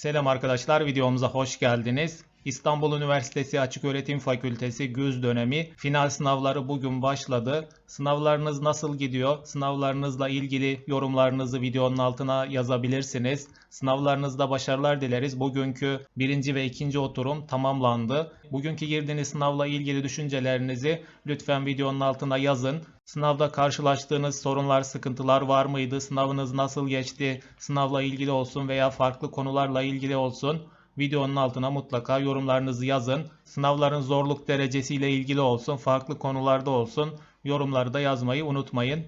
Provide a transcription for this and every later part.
Selam arkadaşlar videomuza hoş geldiniz. İstanbul Üniversitesi Açıköğretim Fakültesi güz dönemi final sınavları bugün başladı. Sınavlarınız nasıl gidiyor? Sınavlarınızla ilgili yorumlarınızı videonun altına yazabilirsiniz. Sınavlarınızda başarılar dileriz. Bugünkü birinci ve ikinci oturum tamamlandı. Bugünkü girdiğiniz sınavla ilgili düşüncelerinizi lütfen videonun altına yazın. Sınavda karşılaştığınız sorunlar, sıkıntılar var mıydı? Sınavınız nasıl geçti? Sınavla ilgili olsun veya farklı konularla ilgili olsun. Videonun altına mutlaka yorumlarınızı yazın. Sınavların zorluk derecesiyle ilgili olsun, farklı konularda olsun. Yorumları da yazmayı unutmayın.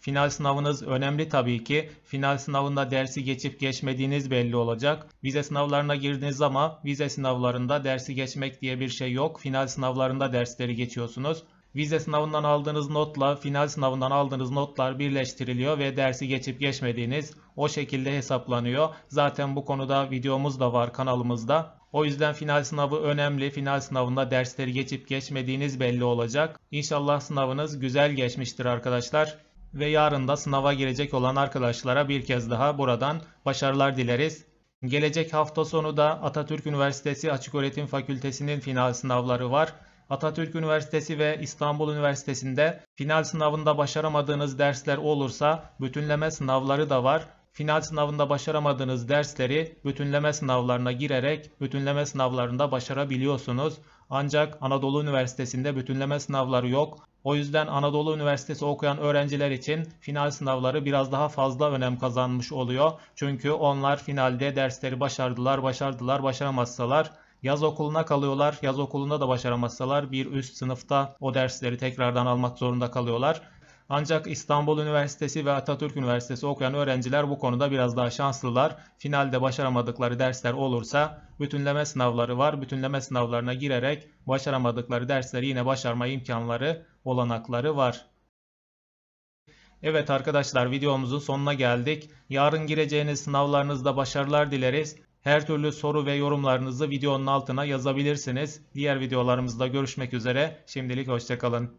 Final sınavınız önemli tabii ki. Final sınavında dersi geçip geçmediğiniz belli olacak. Vize sınavlarına girdiniz ama vize sınavlarında dersi geçmek diye bir şey yok. Final sınavlarında dersleri geçiyorsunuz. Vize sınavından aldığınız notla final sınavından aldığınız notlar birleştiriliyor ve dersi geçip geçmediğiniz o şekilde hesaplanıyor. Zaten bu konuda videomuz da var kanalımızda. O yüzden final sınavı önemli. Final sınavında dersleri geçip geçmediğiniz belli olacak. İnşallah sınavınız güzel geçmiştir arkadaşlar. Ve yarın da sınava girecek olan arkadaşlara bir kez daha buradan başarılar dileriz. Gelecek hafta sonu da Atatürk Üniversitesi Açıköğretim Fakültesi'nin final sınavları var. Atatürk Üniversitesi ve İstanbul Üniversitesi'nde final sınavında başaramadığınız dersler olursa bütünleme sınavları da var. Final sınavında başaramadığınız dersleri bütünleme sınavlarına girerek bütünleme sınavlarında başarabiliyorsunuz. Ancak Anadolu Üniversitesi'nde bütünleme sınavları yok. O yüzden Anadolu Üniversitesi okuyan öğrenciler için final sınavları biraz daha fazla önem kazanmış oluyor. Çünkü onlar finalde dersleri başardılar, başardılar, başaramazsalar Yaz okuluna kalıyorlar. Yaz okulunda da başaramazsalar bir üst sınıfta o dersleri tekrardan almak zorunda kalıyorlar. Ancak İstanbul Üniversitesi ve Atatürk Üniversitesi okuyan öğrenciler bu konuda biraz daha şanslılar. Finalde başaramadıkları dersler olursa bütünleme sınavları var. Bütünleme sınavlarına girerek başaramadıkları dersleri yine başarma imkanları, olanakları var. Evet arkadaşlar videomuzun sonuna geldik. Yarın gireceğiniz sınavlarınızda başarılar dileriz. Her türlü soru ve yorumlarınızı videonun altına yazabilirsiniz. Diğer videolarımızda görüşmek üzere. Şimdilik hoşçakalın.